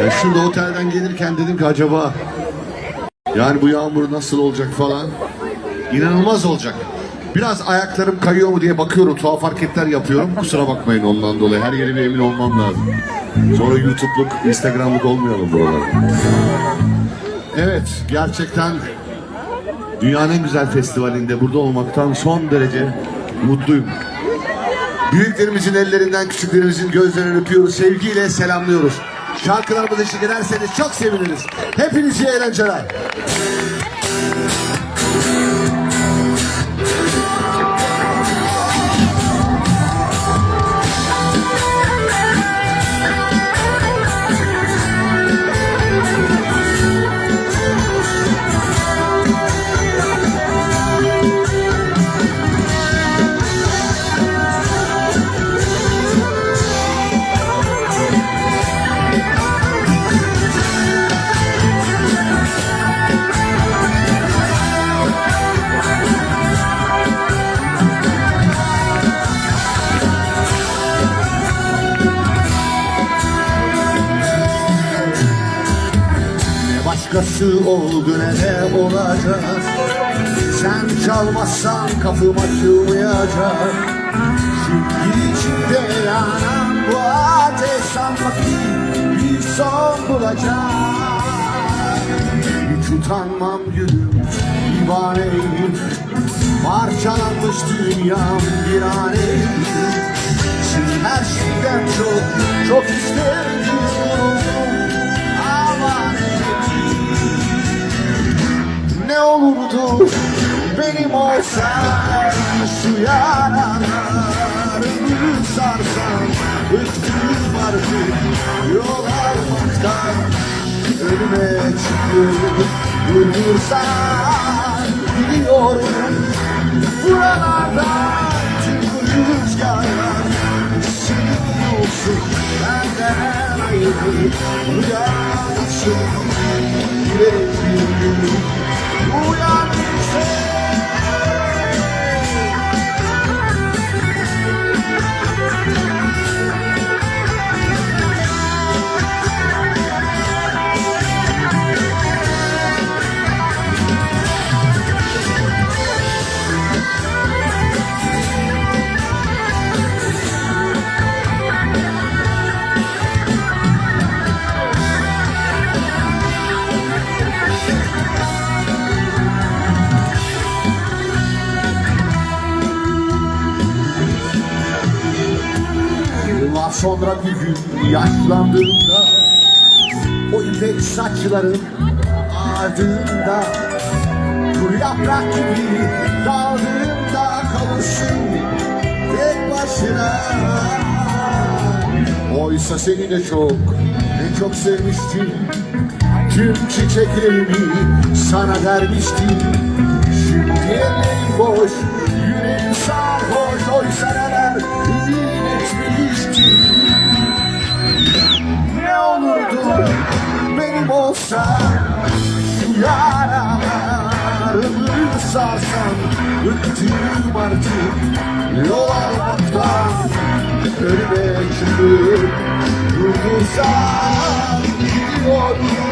E, şurada otelden gelirken dedim ki acaba yani bu yağmur nasıl olacak falan. İnanılmaz olacak. Biraz ayaklarım kayıyor mu diye bakıyorum. Tuhaf hareketler yapıyorum. Kusura bakmayın ondan dolayı. Her bir emin olmam lazım. Sonra YouTube'luk, Instagram'lık olmayalım buralarda. Evet, gerçekten dünyanın en güzel festivalinde burada olmaktan son derece mutluyum. Büyüklerimizin ellerinden, küçüklerimizin gözlerinden öpüyoruz. Sevgiyle selamlıyoruz. Şarkılarımızı eşlik ederseniz çok seviniriz. Hepinize eğlenceler. Başkası oldu ne de olacak? Sen çalmazsan kapım açılmayacak. Şimdi içimde yanan bu ateş sanmak ki bir son bulacak. Hiç utanmam gülüm divaneyim Parçalanmış dünyam bir aneyim Şimdi her şeyden çok çok isterim ne olurdu? Benim olsan şu yaralarımı sarsan Bıktım artık yol almaktan Önüme çıkıp vurursan Biliyorum buralarda tüm rüzgarlar Senin olsun. Benden ayrı Uyansın yüreğim Yıllar sonra bir gün yaşlandığımda O ipek saçların ardında Kuru yaprak gibi daldığımda kalırsın tek başına. Oysa seni de çok, ne çok sevmiştim. Tüm çiçeklerimi sana vermiştim. Şimdi ellerim boş, yüreğim sarhoş. Oysa neler ümit olsa Şu yaralarımı sarsan artık yol almaktan Önüme çıkıp durdursan Gidiyorum